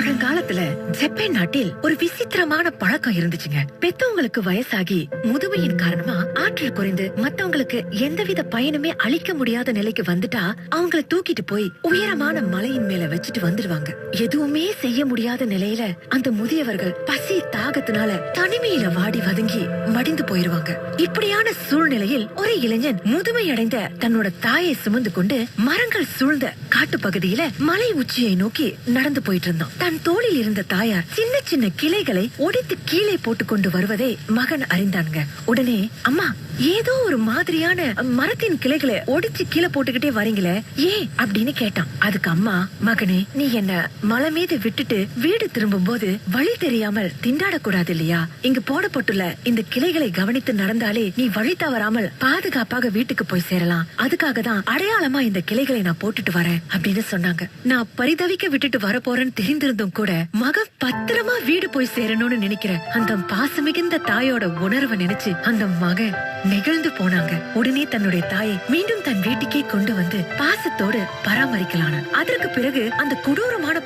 பழங்காலத்துல ஜப்பான் நாட்டில் ஒரு விசித்திரமான பழக்கம் இருந்துச்சுங்க. பெத்தவங்களுக்கு வயசாகி முதுமையின் காரணமா ஆற்றல் குறைந்து மத்தவங்களுக்கு எந்தவித பயனுமே அளிக்க முடியாத நிலைக்கு வந்துட்டா அவங்கள தூக்கிட்டு போய் உயரமான மலையின் மேல வச்சுட்டு வந்துடுவாங்க எதுவுமே செய்ய முடியாத நிலையில அந்த முதியவர்கள் பசி தாகத்தினால தனிமையில வாடி வதங்கி மடிந்து போயிருவாங்க. இப்படியான சூழ்நிலையில் ஒரு இளைஞன் முதுமை அடைந்த தன்னோட தாயை சுமந்து கொண்டு மரங்கள் சூழ்ந்த காட்டு பகுதியில மலை உச்சியை நோக்கி நடந்து போயிட்டு இருந்தான். தன் தோளில் இருந்த தாயார் சின்ன சின்ன கிளைகளை ஒடித்து கீழே போட்டு கொண்டு வருவதை மகன் அறிந்தாங்க உடனே அம்மா ஏதோ ஒரு மாதிரியான மரத்தின் கிளைகளை ஒடிச்சு கீழே போட்டுக்கிட்டே வரீங்களே ஏன் அப்படின்னு கேட்டான். அதுக்கு அம்மா மகனே நீ என்ன மலை மீது விட்டுட்டு வீடு திரும்பும் போது வழி தெரியாமல் திண்டாடக்கூடாது இல்லையா? இங்கு போடப்பட்டுள்ள இந்த கிளைகளை கவனித்து நடந்தாலே நீ வழி தவறாமல் பாதுகாப்பாக வீட்டுக்கு போய் சேரலாம். அதுக்காக தான் அடையாளமா இந்த கிளைகளை நான் போட்டுட்டு வரேன் அப்படின்னு சொன்னாங்க. நான் பரிதவிக்க விட்டுட்டு வர போறேன்னு இருந்தும் கூட மகன் பத்திரமா வீடு போய் சேரணும்னு நினைக்கிற அந்த பாசமிகுந்த தாயோட உணர்வை நினைச்சு அந்த மகன் நெகிழ்ந்து போனாங்க. உடனே தன்னுடைய தாயை மீண்டும் தன் வீட்டுக்கே கொண்டு வந்து பாசத்தோடு பராமரிக்கலான அதற்கு பிறகு அந்த கொடூரமான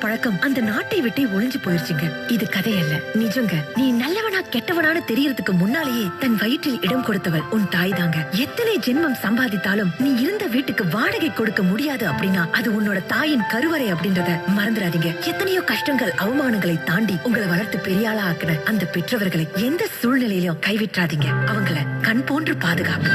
நாட்டை ஒளிஞ்சு போயிருச்சுங்க. இது கதையல்ல. நிஜங்க. நீ நல்லவனா கெட்டவனானு தெரியறதுக்கு முன்னாலேயே தன் வயிற்றில் இடம் கொடுத்தவள் உன் தாய் தாங்க எத்தனை ஜென்மம் சம்பாதித்தாலும் நீ இருந்த வீட்டுக்கு வாடகை கொடுக்க முடியாது அப்படின்னா அது உன்னோட தாயின் கருவறை அப்படின்றத மறந்துடாதீங்க. எத்தனையோ கஷ்டங்கள் அவமானங்களை தாண்டி உங்களை வளர்த்து பெரியாளா ஆக்கின அந்த பெற்றவர்களை எந்த சூழ்நிலையிலும் கைவிட்டுறாதீங்க அவங்கள கண் போன்று பாதுகாப்பு.